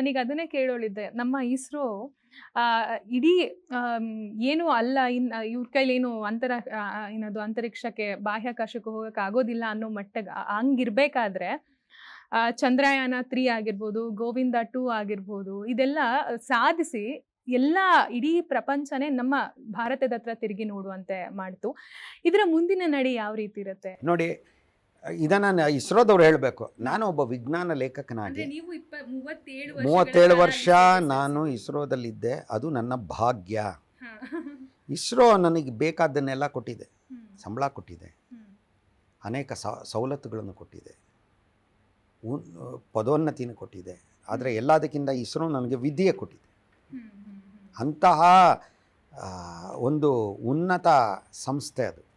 ನನಗೆ ಅದನ್ನೇ ಕೇಳೋಳಿದ್ದೆ ನಮ್ಮ ಇಸ್ರೋ ಇಡೀ ಏನು ಅಲ್ಲ, ಇನ್, ಇವ್ರ ಕೈಲಿ ಏನು ಅಂತರ ಏನದು ಅಂತರಿಕ್ಷಕ್ಕೆ, ಬಾಹ್ಯಾಕಾಶಕ್ಕೆ ಹೋಗಕ್ಕೆ ಆಗೋದಿಲ್ಲ ಅನ್ನೋ ಮಟ್ಟಕ್ಕೆ ಹಂಗಿರ್ಬೇಕಾದ್ರೆ ಚಂದ್ರಯಾನ ತ್ರೀ ಆಗಿರ್ಬೋದು, ಗೋವಿಂದ ಟೂ ಆಗಿರ್ಬೋದು, ಇದೆಲ್ಲ ಸಾಧಿಸಿ ಎಲ್ಲ ಇಡೀ ಪ್ರಪಂಚನೇ ನಮ್ಮ ಭಾರತದ ಹತ್ರ ತಿರುಗಿ ನೋಡುವಂತೆ ಮಾಡ್ತು. ಇದರ ಮುಂದಿನ ನಡೆ ಯಾವ ರೀತಿ ಇರುತ್ತೆ? ನೋಡಿ ಇದನ್ನು ಇಸ್ರೋದವ್ರು ಹೇಳಬೇಕು. ನಾನು ಒಬ್ಬ ವಿಜ್ಞಾನ ಲೇಖಕನಾಗಿ ನೀವು ಮೂವತ್ತೇಳು ಮೂವತ್ತೇಳು ವರ್ಷ ನಾನು ಇಸ್ರೋದಲ್ಲಿದ್ದೆ. ಅದು ನನ್ನ ಭಾಗ್ಯ. ಇಸ್ರೋ ನನಗೆ ಬೇಕಾದ್ದನ್ನೆಲ್ಲ ಕೊಟ್ಟಿದೆ. ಸಂಬಳ ಕೊಟ್ಟಿದೆ. ಅನೇಕ ಸ- ಸವಲತ್ತುಗಳನ್ನು ಕೊಟ್ಟಿದೆ. ಪದೋನ್ನತಿನ ಕೊಟ್ಟಿದೆ. ಆದರೆ ಎಲ್ಲದಕ್ಕಿಂತ ಇಸ್ರೋ ನನಗೆ ವಿದ್ಯೆ ಕೊಟ್ಟಿದೆ. ಅಂತಹ ಒಂದು ಉನ್ನತ ಸಂಸ್ಥೆ ಅದು.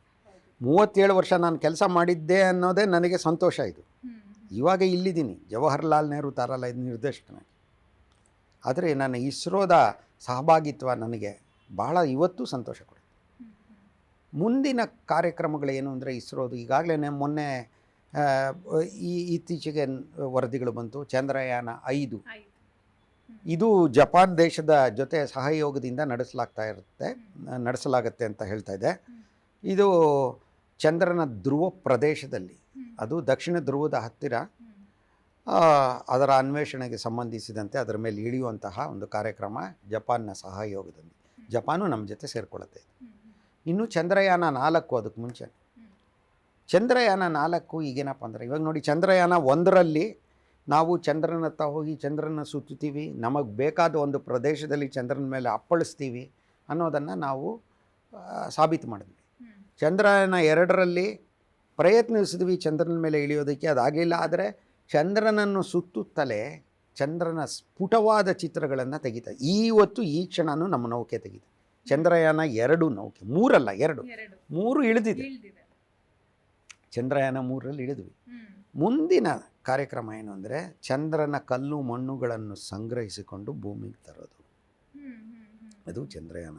ಮೂವತ್ತೇಳು ವರ್ಷ ನಾನು ಕೆಲಸ ಮಾಡಿದ್ದೆ ಅನ್ನೋದೇ ನನಗೆ ಸಂತೋಷ ಇದು. ಇವಾಗ ಇಲ್ಲಿದ್ದೀನಿ ಜವಾಹರ್ಲಾಲ್ ನೆಹರು ತಾರಾಲಯದ ನಿರ್ದೇಶಕನಾಗಿ. ಆದರೆ ನನ್ನ ಇಸ್ರೋದ ಸಹಭಾಗಿತ್ವ ನನಗೆ ಬಹಳ ಇವತ್ತು ಸಂತೋಷ ಕೊಡುತ್ತೆ. ಮುಂದಿನ ಕಾರ್ಯಕ್ರಮಗಳೇನು ಅಂದರೆ ಇಸ್ರೋದು. ಈಗಾಗಲೇ ಮೊನ್ನೆ ಈ ಇತ್ತೀಚೆಗೆ ವರದಿಗಳು ಬಂತು ಚಂದ್ರಯಾನ ಐದು. ಇದು ಜಪಾನ್ ದೇಶದ ಜೊತೆ ಸಹಯೋಗದಿಂದ ನಡೆಸಲಾಗ್ತಾ ಇರುತ್ತೆ ನಡೆಸಲಾಗತ್ತೆ ಅಂತ ಹೇಳ್ತಾ ಇದೆ. ಇದು ಚಂದ್ರನ ಧ್ರುವ ಪ್ರದೇಶದಲ್ಲಿ. ಅದು ದಕ್ಷಿಣ ಧ್ರುವದ ಹತ್ತಿರ. ಅದರ ಅನ್ವೇಷಣೆಗೆ ಸಂಬಂಧಿಸಿದಂತೆ ಅದರ ಮೇಲೆ ಇಳಿಯುವಂತಹ ಒಂದು ಕಾರ್ಯಕ್ರಮ ಜಪಾನ್ನ ಸಹಯೋಗದಲ್ಲಿ. ಜಪಾನು ನಮ್ಮ ಜೊತೆ ಸೇರಿಕೊಳ್ಳುತ್ತೆ ಇನ್ನು ಚಂದ್ರಯಾನ ನಾಲ್ಕು ಅದಕ್ಕೆ ಮುಂಚೆ. ಚಂದ್ರಯಾನ ನಾಲ್ಕು ಈಗೇನಪ್ಪ ಅಂದರೆ ಇವಾಗ ನೋಡಿ ಚಂದ್ರಯಾನ ಒಂದರಲ್ಲಿ ನಾವು ಚಂದ್ರನತ್ತ ಹೋಗಿ ಚಂದ್ರನ ಸುತ್ತುತ್ತೀವಿ. ನಮಗೆ ಬೇಕಾದ ಒಂದು ಪ್ರದೇಶದಲ್ಲಿ ಚಂದ್ರನ ಮೇಲೆ ಅಪ್ಪಳಿಸ್ತೀವಿ ಅನ್ನೋದನ್ನು ನಾವು ಸಾಬೀತು ಮಾಡಿದ್ವಿ. ಚಂದ್ರಯಾನ ಎರಡರಲ್ಲಿ ಪ್ರಯತ್ನಿಸಿದ್ವಿ ಚಂದ್ರನ ಮೇಲೆ ಇಳಿಯೋದಕ್ಕೆ ಅದಾಗಿಲ್ಲ ಆದರೆ ಚಂದ್ರನನ್ನು ಸುತ್ತುತ್ತಲೇ ಚಂದ್ರನ ಸ್ಫುಟವಾದ ಚಿತ್ರಗಳನ್ನು ತೆಗಿತ ಈವತ್ತು ಈ ಕ್ಷಣನೂ ನಮ್ಮ ನೌಕೆ ತೆಗಿದೆ ಚಂದ್ರಯಾನ ಎರಡು ನೌಕೆ ಮೂರಲ್ಲ ಎರಡು. ಮೂರು ಇಳಿದಿದೆ. ಚಂದ್ರಯಾನ ಮೂರರಲ್ಲಿ ಇಳಿದ್ವಿ. ಮುಂದಿನ ಕಾರ್ಯಕ್ರಮ ಏನು ಅಂದರೆ ಚಂದ್ರನ ಕಲ್ಲು ಮಣ್ಣುಗಳನ್ನು ಸಂಗ್ರಹಿಸಿಕೊಂಡು ಭೂಮಿಗೆ ತರೋದು. ಅದು ಚಂದ್ರಯಾನ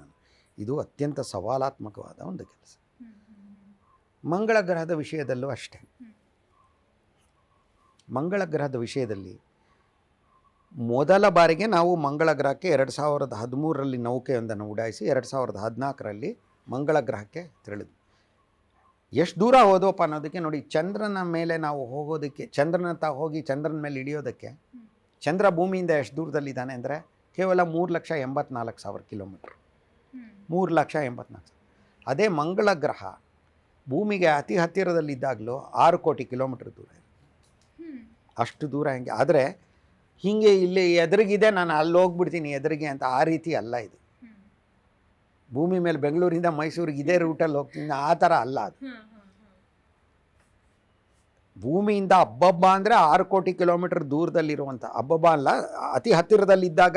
ಇದು ಅತ್ಯಂತ ಸವಾಲಾತ್ಮಕವಾದ ಒಂದು ಕೆಲಸ. ಮಂಗಳ ಗ್ರಹದ ವಿಷಯದಲ್ಲೂ ಅಷ್ಟೇ. ಮಂಗಳ ಗ್ರಹದ ವಿಷಯದಲ್ಲಿ ಮೊದಲ ಬಾರಿಗೆ ನಾವು ಮಂಗಳ ಗ್ರಹಕ್ಕೆ ಎರಡು ಸಾವಿರದ ಹದಿಮೂರರಲ್ಲಿ ನೌಕೆಯೊಂದನ್ನು ಉಡಾಯಿಸಿ ಎರಡು ಸಾವಿರದ ಹದಿನಾಲ್ಕರಲ್ಲಿ ಮಂಗಳ ಗ್ರಹಕ್ಕೆ ತೆರಳಿದ್ವಿ. ಎಷ್ಟು ದೂರ ಹೋದವಪ್ಪ ಅನ್ನೋದಕ್ಕೆ ನೋಡಿ ಚಂದ್ರನ ಮೇಲೆ ನಾವು ಹೋಗೋದಕ್ಕೆ, ಚಂದ್ರನ ತಾ ಹೋಗಿ ಚಂದ್ರನ ಮೇಲೆ ಇಳಿಯೋದಕ್ಕೆ ಚಂದ್ರ ಭೂಮಿಯಿಂದ ಎಷ್ಟು ದೂರದಲ್ಲಿದ್ದಾನೆ ಅಂದರೆ ಕೇವಲ ಮೂರು ಲಕ್ಷ ಎಂಬತ್ನಾಲ್ಕು ಸಾವಿರ ಕಿಲೋಮೀಟ್ರ್. ಮೂರು ಲಕ್ಷ ಎಂಬತ್ನಾಲ್ಕು ಅದೇ ಮಂಗಳ ಗ್ರಹ ಭೂಮಿಗೆ ಅತಿ ಹತ್ತಿರದಲ್ಲಿದ್ದಾಗಲೂ ಆರು ಕೋಟಿ ಕಿಲೋಮೀಟ್ರ್ ದೂರ ಇದೆ. ಅಷ್ಟು ದೂರ ಹೆಂಗೆ? ಆದರೆ ಹೀಗೆ ಇಲ್ಲಿ ಎದುರಿಗಿದೆ ನಾನು ಅಲ್ಲಿ ಹೋಗ್ಬಿಡ್ತೀನಿ ಎದುರಿಗೆ ಅಂತ ಆ ರೀತಿ ಅಲ್ಲ ಇದು. ಭೂಮಿ ಮೇಲೆ ಬೆಂಗಳೂರಿಂದ ಮೈಸೂರಿಗೆ ಇದೇ ರೂಟಲ್ಲಿ ಹೋಗ್ತೀನಿ ಆ ಥರ ಅಲ್ಲ ಅದು. ಭೂಮಿಯಿಂದ ಅಬ್ಬಬ್ಬ ಅಂದರೆ ಆರು ಕೋಟಿ ಕಿಲೋಮೀಟರ್ ದೂರದಲ್ಲಿರುವಂಥ ಅಬ್ಬಬ್ಬ ಅಲ್ಲ ಅತಿ ಹತ್ತಿರದಲ್ಲಿದ್ದಾಗ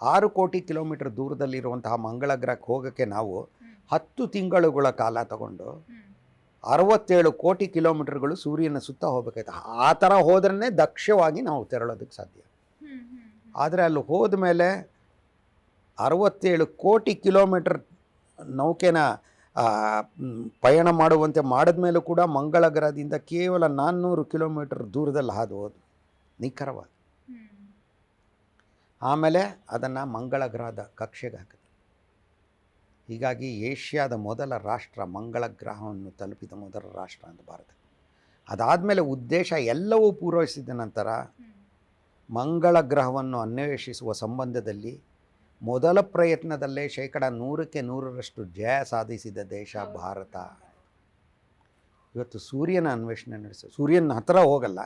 ಆರು ಕೋಟಿ ಕಿಲೋಮೀಟರ್ ದೂರದಲ್ಲಿರುವಂತಹ ಮಂಗಳ ಗ್ರಹಕ್ಕೆ ಹೋಗೋಕ್ಕೆ ನಾವು ಹತ್ತು ತಿಂಗಳುಗಳ ಕಾಲ ತಗೊಂಡು ಅರವತ್ತೇಳು ಕೋಟಿ ಕಿಲೋಮೀಟರ್ಗಳು ಸೂರ್ಯನ ಸುತ್ತ ಹೋಗ್ಬೇಕಾಯ್ತು. ಆ ಥರ ಹೋದ್ರೇ ದಕ್ಷವಾಗಿ ನಾವು ತೆರಳೋದಕ್ಕೆ ಸಾಧ್ಯ. ಆದರೆ ಅಲ್ಲಿ ಹೋದ ಮೇಲೆ ಅರವತ್ತೇಳು ಕೋಟಿ ಕಿಲೋಮೀಟರ್ ನೌಕೆನ ಪಯಣ ಮಾಡುವಂತೆ ಮಾಡಿದ ಮೇಲೂ ಕೂಡ ಮಂಗಳ ಗ್ರಹದಿಂದ ಕೇವಲ ನಾನ್ನೂರು ಕಿಲೋಮೀಟರ್ ದೂರದಲ್ಲಿ ಹಾದು ಹೋದು. ನಿಖರವಾಗಿ. ಆಮೇಲೆ ಅದನ್ನು ಮಂಗಳ ಗ್ರಹದ ಕಕ್ಷೆಗೆ ಹಾಕಿದ್ರು ಹೀಗಾಗಿ ಏಷ್ಯಾದ ಮೊದಲ ರಾಷ್ಟ್ರ ಮಂಗಳ ಗ್ರಹವನ್ನು ತಲುಪಿದ ಮೊದಲ ರಾಷ್ಟ್ರ ಅಂತ ಭಾರತ. ಅದಾದಮೇಲೆ ಉದ್ದೇಶ ಎಲ್ಲವೂ ಪೂರೈಸಿದ ನಂತರ ಮಂಗಳ ಗ್ರಹವನ್ನು ಅನ್ವೇಷಿಸುವ ಸಂಬಂಧದಲ್ಲಿ ಮೊದಲ ಪ್ರಯತ್ನದಲ್ಲೇ ಶೇಕಡ ನೂರಕ್ಕೆ ನೂರರಷ್ಟು ಜಯ ಸಾಧಿಸಿದ ದೇಶ ಭಾರತ. ಇವತ್ತು ಸೂರ್ಯನ ಅನ್ವೇಷಣೆ ನಡೆಸ ಸೂರ್ಯನ ಹತ್ತಿರ ಹೋಗಲ್ಲ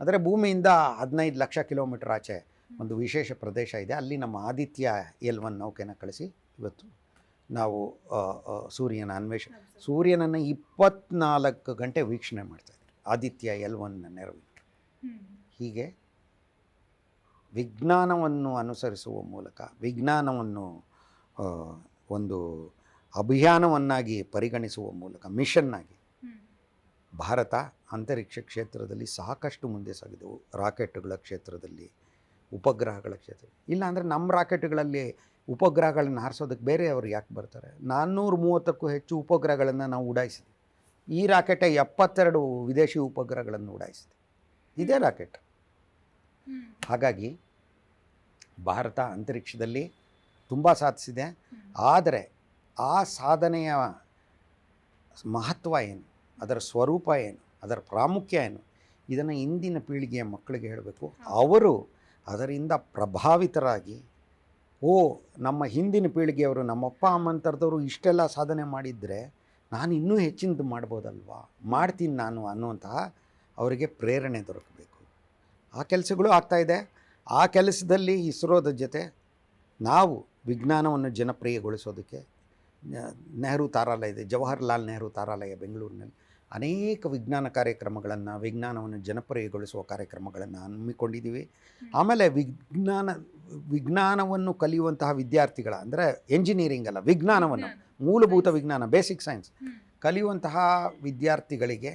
ಆದರೆ ಭೂಮಿಯಿಂದ ಹದಿನೈದು ಲಕ್ಷ ಕಿಲೋಮೀಟರ್ ಆಚೆ ಒಂದು ವಿಶೇಷ ಪ್ರದೇಶ ಇದೆ. ಅಲ್ಲಿ ನಮ್ಮ ಆದಿತ್ಯ ಎಲ್ ಒನ್ ನೌಕೆನ ಕಳಿಸಿ ಇವತ್ತು ನಾವು ಸೂರ್ಯನ ಅನ್ವೇಷ ಸೂರ್ಯನನ್ನು ಇಪ್ಪತ್ನಾಲ್ಕು ಗಂಟೆ ವೀಕ್ಷಣೆ ಮಾಡ್ತಾಯಿದ್ರು ಆದಿತ್ಯ ಎಲ್ ಒನ್ ನೆರವು ಹೀಗೆ ವಿಜ್ಞಾನವನ್ನು ಅನುಸರಿಸುವ ಮೂಲಕ, ವಿಜ್ಞಾನವನ್ನು ಒಂದು ಅಭಿಯಾನವನ್ನಾಗಿ ಪರಿಗಣಿಸುವ ಮೂಲಕ ಮಿಷನ್ನಾಗಿ ಭಾರತ ಅಂತರಿಕ್ಷ ಕ್ಷೇತ್ರದಲ್ಲಿ ಸಾಕಷ್ಟು ಮುಂದೆ ಸಾಗಿದವು. ರಾಕೆಟ್ಗಳ ಕ್ಷೇತ್ರದಲ್ಲಿ, ಉಪಗ್ರಹಗಳ ಕ್ಷೇತ್ರ ಇಲ್ಲಾಂದರೆ ನಮ್ಮ ರಾಕೆಟ್ಗಳಲ್ಲಿ ಉಪಗ್ರಹಗಳನ್ನು ಹಾರಿಸೋದಕ್ಕೆ ಬೇರೆಯವರು ಯಾಕೆ ಬರ್ತಾರೆ? ನಾನ್ನೂರು ಮೂವತ್ತಕ್ಕೂ ಹೆಚ್ಚು ಉಪಗ್ರಹಗಳನ್ನು ನಾವು ಉಡಾಯಿಸಿದ್ವಿ. ಈ ರಾಕೆಟ್ ಎಪ್ಪತ್ತೆರಡು ವಿದೇಶಿ ಉಪಗ್ರಹಗಳನ್ನು ಉಡಾಯಿಸಿದೆ ಇದೇ ರಾಕೆಟ್. ಹಾಗಾಗಿ ಭಾರತ ಅಂತರಿಕ್ಷದಲ್ಲಿ ತುಂಬ ಸಾಧಿಸಿದೆ. ಆದರೆ ಆ ಸಾಧನೆಯ ಮಹತ್ವ ಏನು? ಅದರ ಸ್ವರೂಪ ಏನು? ಅದರ ಪ್ರಾಮುಖ್ಯ ಏನು? ಇದನ್ನು ಇಂದಿನ ಪೀಳಿಗೆಯ ಮಕ್ಕಳಿಗೆ ಹೇಳಬೇಕು. ಅವರು ಅದರಿಂದ ಪ್ರಭಾವಿತರಾಗಿ ಓ, ನಮ್ಮ ಹಿಂದಿನ ಪೀಳಿಗೆಯವರು ನಮ್ಮ ಅಪ್ಪ ಅಮ್ಮಂತರದವರು ಇಷ್ಟೆಲ್ಲ ಸಾಧನೆ ಮಾಡಿದರೆ ನಾನು ಇನ್ನೂ ಹೆಚ್ಚಿನದು ಮಾಡ್ಬೋದಲ್ವಾ? ಮಾಡ್ತೀನಿ ನಾನು ಅನ್ನುವಂತಹ ಅವರಿಗೆ ಪ್ರೇರಣೆ ದೊರಕಬೇಕು. ಆ ಕೆಲಸಗಳು ಆಗ್ತಾಯಿದೆ ಆ ಕೆಲಸದಲ್ಲಿ ಇಸ್ರೋದ ಜೊತೆ ನಾವು ವಿಜ್ಞಾನವನ್ನು ಜನಪ್ರಿಯಗೊಳಿಸೋದಕ್ಕೆ ನೆಹರು ತಾರಾಲಯ ಇದೆ, ಜವಾಹರ್ಲಾಲ್ ನೆಹರು ತಾರಾಲಯ ಬೆಂಗಳೂರಿನಲ್ಲಿ. ಅನೇಕ ವಿಜ್ಞಾನ ಕಾರ್ಯಕ್ರಮಗಳನ್ನು ವಿಜ್ಞಾನವನ್ನು ಜನಪ್ರಿಯಗೊಳಿಸುವ ಕಾರ್ಯಕ್ರಮಗಳನ್ನು ಹಮ್ಮಿಕೊಂಡಿದ್ದೀವಿ. ಆಮೇಲೆ ವಿಜ್ಞಾನ ವಿಜ್ಞಾನವನ್ನು ಕಲಿಯುವಂತಹ ವಿದ್ಯಾರ್ಥಿಗಳ ಅಂದರೆ ಎಂಜಿನಿಯರಿಂಗ್ ಅಲ್ಲ ವಿಜ್ಞಾನವನ್ನು ಮೂಲಭೂತ ವಿಜ್ಞಾನ ಬೇಸಿಕ್ ಸೈನ್ಸ್ ಕಲಿಯುವಂತಹ ವಿದ್ಯಾರ್ಥಿಗಳಿಗೆ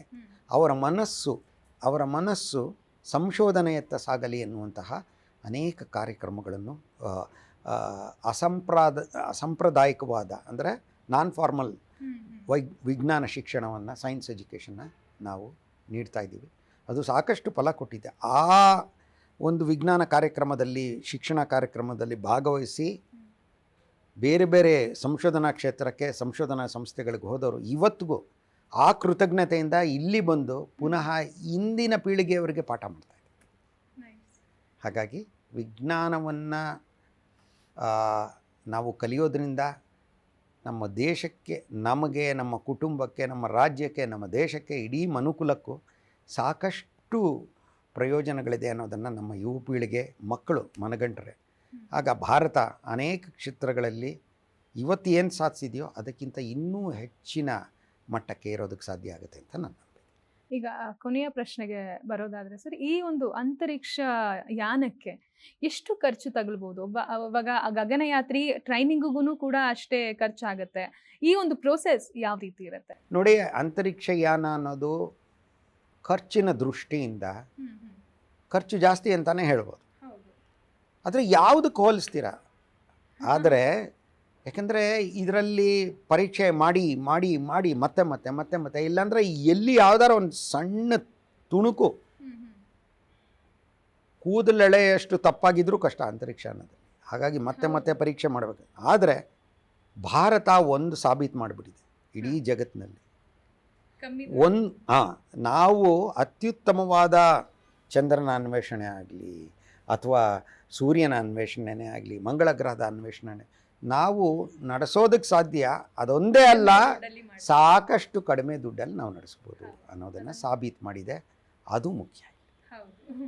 ಅವರ ಮನಸ್ಸು ಅವರ ಮನಸ್ಸು ಸಂಶೋಧನೆಯತ್ತ ಸಾಗಲಿ ಎನ್ನುವಂತಹ ಅನೇಕ ಕಾರ್ಯಕ್ರಮಗಳನ್ನು ಅಸಂಪ್ರಾದ ಅಸಂಪ್ರದಾಯಿಕವಾದ ಅಂದರೆ ನಾನ್ ಫಾರ್ಮಲ್ ವೈ ವಿಜ್ಞಾನ ಶಿಕ್ಷಣವನ್ನು ಸೈನ್ಸ್ ಎಜುಕೇಷನ್ನ ನಾವು ನೀಡ್ತಾ ಇದ್ದೀವಿ. ಅದು ಸಾಕಷ್ಟು ಫಲ ಕೊಟ್ಟಿದೆ. ಆ ಒಂದು ವಿಜ್ಞಾನ ಕಾರ್ಯಕ್ರಮದಲ್ಲಿ ಶಿಕ್ಷಣ ಕಾರ್ಯಕ್ರಮದಲ್ಲಿ ಭಾಗವಹಿಸಿ ಬೇರೆ ಬೇರೆ ಸಂಶೋಧನಾ ಕ್ಷೇತ್ರಕ್ಕೆ ಸಂಶೋಧನಾ ಸಂಸ್ಥೆಗಳಿಗೆ ಹೋದವರು ಇವತ್ತಿಗೂ ಆ ಕೃತಜ್ಞತೆಯಿಂದ ಇಲ್ಲಿ ಬಂದು ಪುನಃ ಇಂದಿನ ಪೀಳಿಗೆಯವರಿಗೆ ಪಾಠ ಮಾಡ್ತಾ ಇದ್ದಾರೆ. ಹಾಗಾಗಿ ವಿಜ್ಞಾನವನ್ನು ನಾವು ಕಲಿಯೋದ್ರಿಂದ ನಮ್ಮ ದೇಶಕ್ಕೆ ನಮಗೆ ನಮ್ಮ ಕುಟುಂಬಕ್ಕೆ ನಮ್ಮ ರಾಜ್ಯಕ್ಕೆ ನಮ್ಮ ದೇಶಕ್ಕೆ ಇಡೀ ಮನುಕುಲಕ್ಕೂ ಸಾಕಷ್ಟು ಪ್ರಯೋಜನಗಳಿದೆ ಅನ್ನೋದನ್ನು ನಮ್ಮ ಯುವ ಪೀಳಿಗೆ ಮಕ್ಕಳು ಮನಗಂಡ್ರೆ ಆಗ ಭಾರತ ಅನೇಕ ಕ್ಷೇತ್ರಗಳಲ್ಲಿ ಇವತ್ತು ಏನು ಸಾಧಿಸಿದೆಯೋ ಅದಕ್ಕಿಂತ ಇನ್ನೂ ಹೆಚ್ಚಿನ ಮಟ್ಟಕ್ಕೆ ಇರೋದಕ್ಕೆ ಸಾಧ್ಯ ಆಗುತ್ತೆ ಅಂತ ನನ್ನ. ಈಗ ಕೊನೆಯ ಪ್ರಶ್ನೆಗೆ ಬರೋದಾದ್ರೆ ಸರ್ ಈ ಒಂದು ಅಂತರಿಕ್ಷ ಯಾನಕ್ಕೆ ಎಷ್ಟು ಖರ್ಚು ತಗಲ್ಬೋದು ಒಬ್ಬ ಅವಾಗ ಆ ಗಗನಯಾತ್ರಿ ಟ್ರೈನಿಂಗಿಗೂ ಕೂಡ ಅಷ್ಟೇ ಖರ್ಚಾಗುತ್ತೆ. ಈ ಒಂದು ಪ್ರೋಸೆಸ್ ಯಾವ ರೀತಿ ಇರುತ್ತೆ? ನೋಡಿ ಅಂತರಿಕ್ಷ ಯಾನ ಅನ್ನೋದು ಖರ್ಚಿನ ದೃಷ್ಟಿಯಿಂದ ಖರ್ಚು ಜಾಸ್ತಿ ಅಂತಲೇ ಹೇಳ್ಬೋದು. ಆದರೆ ಯಾವುದಕ್ಕೆ ಹೋಲಿಸ್ತೀರಾ? ಆದರೆ ಯಾಕಂದರೆ ಇದರಲ್ಲಿ ಪರೀಕ್ಷೆ ಮಾಡಿ ಮಾಡಿ ಮಾಡಿ ಮತ್ತೆ ಮತ್ತೆ ಮತ್ತೆ ಮತ್ತೆ ಇಲ್ಲಾಂದರೆ ಎಲ್ಲಿ ಯಾವ್ದಾರ ಒಂದು ಸಣ್ಣ ತುಣುಕು ಕೂದಲೆಳೆಯಷ್ಟು ತಪ್ಪಾಗಿದ್ರೂ ಕಷ್ಟ ಅಂತರಿಕ್ಷ ಅನ್ನೋದು. ಹಾಗಾಗಿ ಮತ್ತೆ ಮತ್ತೆ ಪರೀಕ್ಷೆ ಮಾಡಬೇಕು. ಆದರೆ ಭಾರತ ಒಂದು ಸಾಬೀತು ಮಾಡಿಬಿಟ್ಟಿದೆ ಇಡೀ ಜಗತ್ತಿನಲ್ಲಿ ಒಂದು ಹಾಂ ನಾವು ಅತ್ಯುತ್ತಮವಾದ ಚಂದ್ರನ ಅನ್ವೇಷಣೆ ಆಗಲಿ ಅಥವಾ ಸೂರ್ಯನ ಅನ್ವೇಷಣೆನೇ ಆಗಲಿ ಮಂಗಳ ಗ್ರಹದ ಅನ್ವೇಷಣೆ ನಾವು ನಡೆಸೋದಕ್ಕೆ ಸಾಧ್ಯ? ಅದೊಂದೇ ಅಲ್ಲ ಸಾಕಷ್ಟು ಕಡಿಮೆ ದುಡ್ಡಲ್ಲಿ ನಾವು ನಡೆಸ್ಬೋದು ಅನ್ನೋದನ್ನು ಸಾಬೀತು ಮಾಡಿದೆ. ಅದು ಮುಖ್ಯ.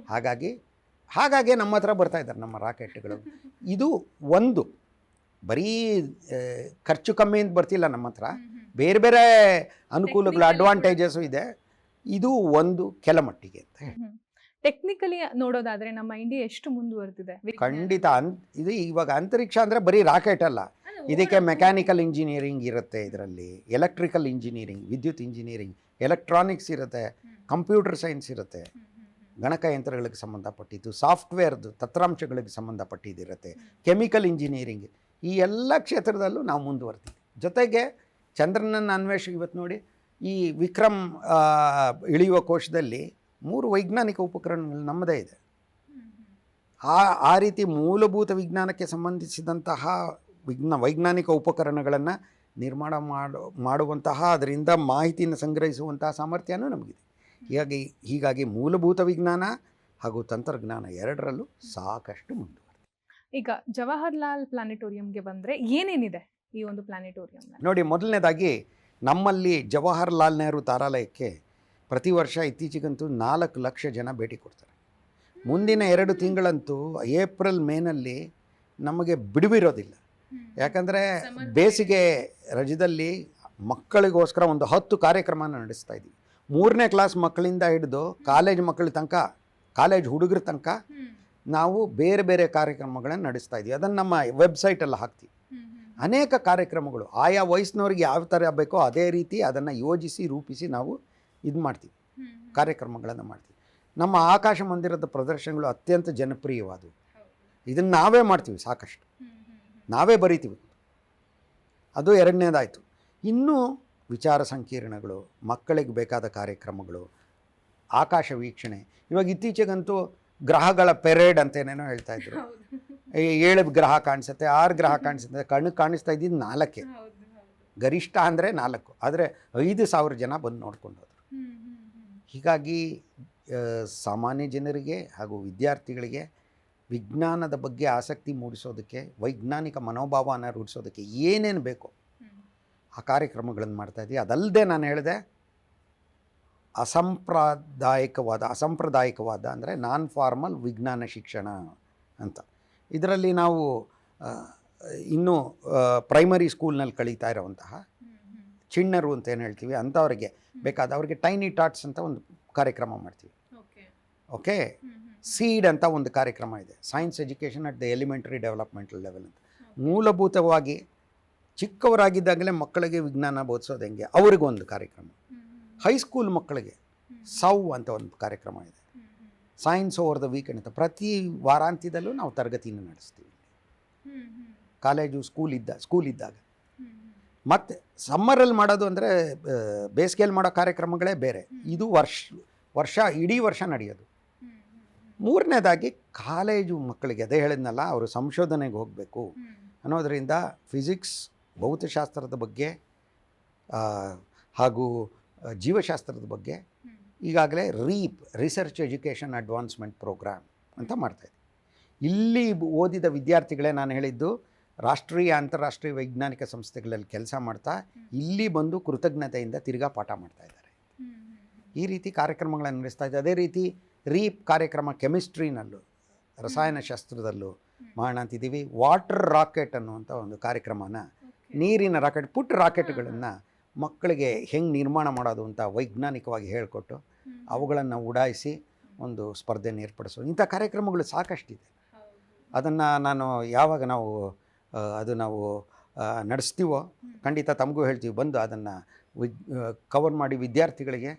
ಹಾಗಾಗಿ ಹಾಗಾಗಿ ನಮ್ಮ ಹತ್ರ ಬರ್ತಾ ಇದ್ದಾರೆ ನಮ್ಮ ರಾಕೆಟ್ಗಳು. ಇದು ಒಂದು. ಬರೀ ಖರ್ಚು ಕಮ್ಮಿ ಅಂತ ಬರ್ತಿಲ್ಲ ನಮ್ಮ ಹತ್ರ. ಬೇರೆ ಬೇರೆ ಅನುಕೂಲಗಳು ಅಡ್ವಾಂಟೇಜಸ್ಸು ಇದೆ. ಇದು ಒಂದು ಕೆಲ ಮಟ್ಟಿಗೆ ಅಂತ ಹೇಳಿ ಟೆಕ್ನಿಕಲಿ ನೋಡೋದಾದ್ರೆ ನಮ್ಮ ಇಂಡಿಯಾ ಎಷ್ಟು ಮುಂದುವರೆದಿದೆ? ಖಂಡಿತ. ಅನ್ ಇದು ಇವಾಗ ಅಂತರಿಕ್ಷ ಅಂದರೆ ಬರೀ ರಾಕೆಟ್ ಅಲ್ಲ. ಇದಕ್ಕೆ ಮೆಕ್ಯಾನಿಕಲ್ ಇಂಜಿನಿಯರಿಂಗ್ ಇರುತ್ತೆ ಇದರಲ್ಲಿ. ಎಲೆಕ್ಟ್ರಿಕಲ್ ಇಂಜಿನಿಯರಿಂಗ್ ವಿದ್ಯುತ್ ಇಂಜಿನಿಯರಿಂಗ್ ಎಲೆಕ್ಟ್ರಾನಿಕ್ಸ್ ಇರುತ್ತೆ. ಕಂಪ್ಯೂಟರ್ ಸೈನ್ಸ್ ಇರುತ್ತೆ. ಗಣಕಯಂತ್ರಗಳಿಗೆ ಸಂಬಂಧಪಟ್ಟಿದ್ದು ಸಾಫ್ಟ್ವೇರ್ದು ತತ್ರಾಂಶಗಳಿಗೆ ಸಂಬಂಧಪಟ್ಟಿದ್ದಿರುತ್ತೆ ಕೆಮಿಕಲ್ ಇಂಜಿನಿಯರಿಂಗ್ ಈ ಎಲ್ಲ ಕ್ಷೇತ್ರದಲ್ಲೂ ನಾವು ಮುಂದುವರ್ತೀವಿ ಜೊತೆಗೆ ಚಂದ್ರನನ್ನು ಅನ್ವೇಷ ಇವತ್ತು ನೋಡಿ ಈ ವಿಕ್ರಮ್ ಇಳಿಯುವ ಕೋಶದಲ್ಲಿ ಮೂರು ವೈಜ್ಞಾನಿಕ ಉಪಕರಣಗಳು ನಮ್ಮದೇ ಇದೆ. ಆ ಆ ರೀತಿ ಮೂಲಭೂತ ವಿಜ್ಞಾನಕ್ಕೆ ಸಂಬಂಧಿಸಿದಂತಹ ವಿಜ್ಞಾ ವೈಜ್ಞಾನಿಕ ಉಪಕರಣಗಳನ್ನು ನಿರ್ಮಾಣ ಮಾಡು ಮಾಡುವಂತಹ ಅದರಿಂದ ಮಾಹಿತಿಯನ್ನು ಸಂಗ್ರಹಿಸುವಂತಹ ಸಾಮರ್ಥ್ಯನೂ ನಮಗಿದೆ. ಹೀಗಾಗಿ ಹೀಗಾಗಿ ಮೂಲಭೂತ ವಿಜ್ಞಾನ ಹಾಗೂ ತಂತ್ರಜ್ಞಾನ ಎರಡರಲ್ಲೂ ಸಾಕಷ್ಟು ಮುಂದುವರೆದಿದೆ. ಈಗ ಜವಾಹರ್ಲಾಲ್ ಪ್ಲಾನೆಟೋರಿಯಂಗೆ ಬಂದರೆ ಏನೇನಿದೆ ಈ ಒಂದು ಪ್ಲಾನೆಟೋರಿಯಂ ನೋಡಿ ಮೊದಲನೇದಾಗಿ ನಮ್ಮಲ್ಲಿ ಜವಾಹರ್ಲಾಲ್ ನೆಹರು ತಾರಾಲಯಕ್ಕೆ ಪ್ರತಿ ವರ್ಷ ಇತ್ತೀಚೆಗಂತೂ ನಾಲ್ಕು ಲಕ್ಷ ಜನ ಭೇಟಿ ಕೊಡ್ತಾರೆ. ಮುಂದಿನ ಎರಡು ತಿಂಗಳಂತೂ ಏಪ್ರಿಲ್ ಮೇನಲ್ಲಿ ನಮಗೆ ಬಿಡುವಿರೋದಿಲ್ಲ. ಯಾಕಂದರೆ ಬೇಸಿಗೆ ರಜದಲ್ಲಿ ಮಕ್ಕಳಿಗೋಸ್ಕರ ಒಂದು ಹತ್ತು ಕಾರ್ಯಕ್ರಮನ ನಡೆಸ್ತಾ ಇದ್ದೀವಿ. ಮೂರನೇ ಕ್ಲಾಸ್ ಮಕ್ಕಳಿಂದ ಹಿಡಿದು ಕಾಲೇಜ್ ಮಕ್ಕಳ ತನಕ ಕಾಲೇಜ್ ಹುಡುಗರ ತನಕ ನಾವು ಬೇರೆ ಬೇರೆ ಕಾರ್ಯಕ್ರಮಗಳನ್ನು ನಡೆಸ್ತಾ ಇದ್ದೀವಿ. ಅದನ್ನು ನಮ್ಮ ವೆಬ್ಸೈಟಲ್ಲಿ ಹಾಕ್ತೀವಿ. ಅನೇಕ ಕಾರ್ಯಕ್ರಮಗಳು ಆಯಾ ವಯಸ್ಸಿನವ್ರಿಗೆ ಯಾವ ಥರ ಬೇಕೋ ಅದೇ ರೀತಿ ಅದನ್ನು ಯೋಜಿಸಿ ರೂಪಿಸಿ ನಾವು ಇದು ಮಾಡ್ತೀವಿ. ಕಾರ್ಯಕ್ರಮಗಳನ್ನು ಮಾಡ್ತೀವಿ. ನಮ್ಮ ಆಕಾಶ ಮಂದಿರದ ಪ್ರದರ್ಶನಗಳು ಅತ್ಯಂತ ಜನಪ್ರಿಯವಾದವು. ಇದನ್ನು ನಾವೇ ಮಾಡ್ತೀವಿ ಸಾಕಷ್ಟು. ನಾವೇ ಬರಿತೀವಿ. ಅದು ಎರಡನೇದಾಯಿತು. ಇನ್ನೂ ವಿಚಾರ ಸಂಕಿರಣಗಳು ಮಕ್ಕಳಿಗೆ ಬೇಕಾದ ಕಾರ್ಯಕ್ರಮಗಳು ಆಕಾಶ ವೀಕ್ಷಣೆ. ಇವಾಗ ಇತ್ತೀಚೆಗಂತೂ ಗ್ರಹಗಳ ಪೆರೇಡ್ ಅಂತ ಏನೇನೋ ಹೇಳ್ತಾ ಇದ್ರು. ಏ- ಏಳು ಗ್ರಹ ಕಾಣಿಸುತ್ತೆ ಆರು ಗ್ರಹ ಕಾಣಿಸುತ್ತೆ ಕಣ್ಣು ಕಾಣಿಸ್ತಾ ಇದ್ದಿದ್ದು ನಾಲ್ಕೇ. ಗರಿಷ್ಠ ಅಂದರೆ ನಾಲ್ಕು. ಆದರೆ ಐದು ಸಾವಿರ ಜನ ಬಂದು ನೋಡ್ಕೊಂಡು ಹೋದರು ಹೀಗಾಗಿ ಸಾಮಾನ್ಯ ಜನರಿಗೆ ಹಾಗೂ ವಿದ್ಯಾರ್ಥಿಗಳಿಗೆ ವಿಜ್ಞಾನದ ಬಗ್ಗೆ ಆಸಕ್ತಿ ಮೂಡಿಸೋದಕ್ಕೆ, ವೈಜ್ಞಾನಿಕ ಮನೋಭಾವನ ರೂಢಿಸೋದಕ್ಕೆ ಏನೇನು ಬೇಕು ಆ ಕಾರ್ಯಕ್ರಮಗಳನ್ನು ಮಾಡ್ತಾ ಇದ್ದೀವಿ. ಅದಲ್ಲದೆ ನಾನು ಹೇಳಿದೆ, ಅಸಂಪ್ರದಾಯಿಕವಾದ ಅಸಂಪ್ರದಾಯಿಕವಾದ ಅಂದರೆ ನಾನ್ ಫಾರ್ಮಲ್ ವಿಜ್ಞಾನ ಶಿಕ್ಷಣ ಅಂತ. ಇದರಲ್ಲಿ ನಾವು ಇನ್ನೂ ಪ್ರೈಮರಿ ಸ್ಕೂಲ್ನಲ್ಲಿ ಕಳೀತಾ ಇರೋವಂತಹ ಚಿಣ್ಣರು ಅಂತ ಏನು ಹೇಳ್ತೀವಿ ಅಂಥವ್ರಿಗೆ ಬೇಕಾದ ಅವ್ರಿಗೆ ಟೈನಿ ಟಾಟ್ಸ್ ಅಂತ ಒಂದು ಕಾರ್ಯಕ್ರಮ ಮಾಡ್ತೀವಿ. ಓಕೆ. ಸೀಡ್ ಅಂತ ಒಂದು ಕಾರ್ಯಕ್ರಮ ಇದೆ. Science education at the elementary developmental level ಅಂತ. ಮೂಲಭೂತವಾಗಿ ಚಿಕ್ಕವರಾಗಿದ್ದಾಗಲೇ ಮಕ್ಕಳಿಗೆ ವಿಜ್ಞಾನ ಬೋಧಿಸೋದು ಹೆಂಗೆ? ಅವ್ರಿಗೊಂದು ಕಾರ್ಯಕ್ರಮ. ಹೈಸ್ಕೂಲ್ ಮಕ್ಕಳಿಗೆ ಸೌ ಅಂತ ಒಂದು ಕಾರ್ಯಕ್ರಮ ಇದೆ. ಸೈನ್ಸ್ ಓವರ್ ದ ವೀಕೆಂಡ್ ಅಂತ. ಪ್ರತಿ ವಾರಾಂತ್ಯದಲ್ಲೂ ನಾವು ತರಗತಿಯನ್ನು ನಡೆಸ್ತೀವಿ. ಕಾಲೇಜು ಸ್ಕೂಲ್ ಇದ್ದ ಸ್ಕೂಲ್ ಇದ್ದಾಗ. ಮತ್ತು ಸಮ್ಮರಲ್ಲಿ ಮಾಡೋದು ಅಂದರೆ ಬೇಸಿಗೆಯಲ್ಲಿ ಮಾಡೋ ಕಾರ್ಯಕ್ರಮಗಳೇ ಬೇರೆ. ಇದು ವರ್ಷ ವರ್ಷ ಇಡೀ ವರ್ಷ ನಡೆಯೋದು. ಮೂರನೇದಾಗಿ ಕಾಲೇಜು ಮಕ್ಕಳಿಗೆ ಅದೇ ಹೇಳಿದ್ನಲ್ಲ ಅವರು ಸಂಶೋಧನೆಗೆ ಹೋಗಬೇಕು. ಅನ್ನೋದರಿಂದ ಫಿಸಿಕ್ಸ್ ಭೌತಶಾಸ್ತ್ರದ ಬಗ್ಗೆ ಹಾಗೂ ಜೀವಶಾಸ್ತ್ರದ ಬಗ್ಗೆ ಈಗಾಗಲೇ REAP research education advancement program ಅಂತ ಮಾಡ್ತಾಯಿದ್ದೆ ಇಲ್ಲಿ ಓದಿದ ವಿದ್ಯಾರ್ಥಿಗಳೇ ನಾನು ಹೇಳಿದ್ದು ರಾಷ್ಟ್ರೀಯ ಅಂತಾರಾಷ್ಟ್ರೀಯ ವೈಜ್ಞಾನಿಕ ಸಂಸ್ಥೆಗಳಲ್ಲಿ ಕೆಲಸ ಮಾಡ್ತಾ ಇಲ್ಲಿ ಬಂದು ಕೃತಜ್ಞತೆಯಿಂದ ತಿರ್ಗಾ ಪಾಠ ಮಾಡ್ತಾ ಇದ್ದಾರೆ. ಈ ರೀತಿ ಕಾರ್ಯಕ್ರಮಗಳನ್ನು ನಡೆಸ್ತಾ ಇದ್ದಾರೆ. ಅದೇ ರೀತಿ ರೀಪ್ ಕಾರ್ಯಕ್ರಮ ಕೆಮಿಸ್ಟ್ರಿನಲ್ಲೂ ರಸಾಯನಶಾಸ್ತ್ರದಲ್ಲೂ ಅಂತಿದ್ದೀವಿ. ವಾಟರ್ ರಾಕೆಟ್ ಅನ್ನುವಂಥ ಒಂದು ಕಾರ್ಯಕ್ರಮನ ನೀರಿನ ರಾಕೆಟ್ ಪುಟ್ಟ ರಾಕೆಟ್ಗಳನ್ನು ಮಕ್ಕಳಿಗೆ ಹೆಂಗೆ ನಿರ್ಮಾಣ ಮಾಡೋದು ಅಂತ ವೈಜ್ಞಾನಿಕವಾಗಿ ಹೇಳಿಕೊಟ್ಟು ಅವುಗಳನ್ನು ಉಡಾಯಿಸಿ ಒಂದು ಸ್ಪರ್ಧೆಯನ್ನು ಏರ್ಪಡಿಸೋದು. ಇಂಥ ಕಾರ್ಯಕ್ರಮಗಳು ಸಾಕಷ್ಟಿದೆ. ಅದನ್ನು ನಾನು ಯಾವಾಗ ನಾವು ಅದು ನಾವು ನಡೆಸ್ತೀವೋ ಖಂಡಿತ ತಮಗೂ ಹೇಳ್ತೀವಿ. ಬಂದು ಅದನ್ನು ವಿದ್ ಕವರ್ ಮಾಡಿ ವಿದ್ಯಾರ್ಥಿಗಳಿಗೆ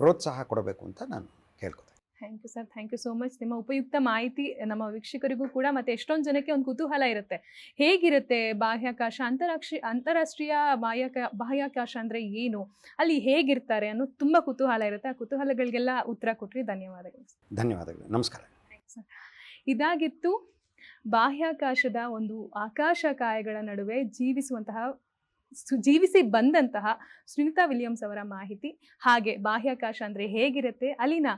ಪ್ರೋತ್ಸಾಹ ಕೊಡಬೇಕು ಅಂತ ನಾನು ಕೇಳ್ಕೊತೀನಿ thank you sir thank you so much ನಿಮ್ಮ ಉಪಯುಕ್ತ ಮಾಹಿತಿ ನಮ್ಮ ವೀಕ್ಷಕರಿಗೂ ಕೂಡ ಮತ್ತೆ ಎಷ್ಟೊಂದು ಜನಕ್ಕೆ ಒಂದು ಕುತೂಹಲ ಇರುತ್ತೆ. ಹೇಗಿರುತ್ತೆ ಬಾಹ್ಯಾಕಾಶ ಅಂತಾರಾಷ್ಟ್ರೀಯ ಅಂತಾರಾಷ್ಟ್ರೀಯ ಬಾಹ್ಯಾಕ ಬಾಹ್ಯಾಕಾಶ ಅಂದರೆ ಏನು? ಅಲ್ಲಿ ಹೇಗಿರ್ತಾರೆ ಅನ್ನೋ ತುಂಬ ಕುತೂಹಲ ಇರುತ್ತೆ. ಆ ಕುತೂಹಲಗಳಿಗೆಲ್ಲ ಉತ್ತರ ಕೊಟ್ರಿ. ಧನ್ಯವಾದಗಳು. ಧನ್ಯವಾದಗಳು. ನಮಸ್ಕಾರ. ಇದಾಗಿತ್ತು ಬಾಹ್ಯಾಕಾಶದ ಒಂದು ಆಕಾಶಕಾಯಗಳ ನಡುವೆ ಜೀವಿಸುವಂತಹ ಜೀವಿಸಿ ಬಂದಂತಹ ಸುನಿತಾ ವಿಲಿಯಮ್ಸ್ ಅವರ ಮಾಹಿತಿ. ಹಾಗೆ ಬಾಹ್ಯಾಕಾಶ ಅಂದರೆ ಹೇಗಿರುತ್ತೆ, ಅಲ್ಲಿನ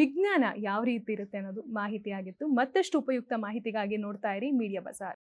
ವಿಜ್ಞಾನ ಯಾವ ರೀತಿ ಇರುತ್ತೆ ಅನ್ನೋದು ಮಾಹಿತಿಯಾಗಿತ್ತು. ಮತ್ತಷ್ಟು ಉಪಯುಕ್ತ ಮಾಹಿತಿಗಾಗಿ ನೋಡ್ತಾ ಇರಿ ಮೀಡಿಯಾ ಬಜಾರ್.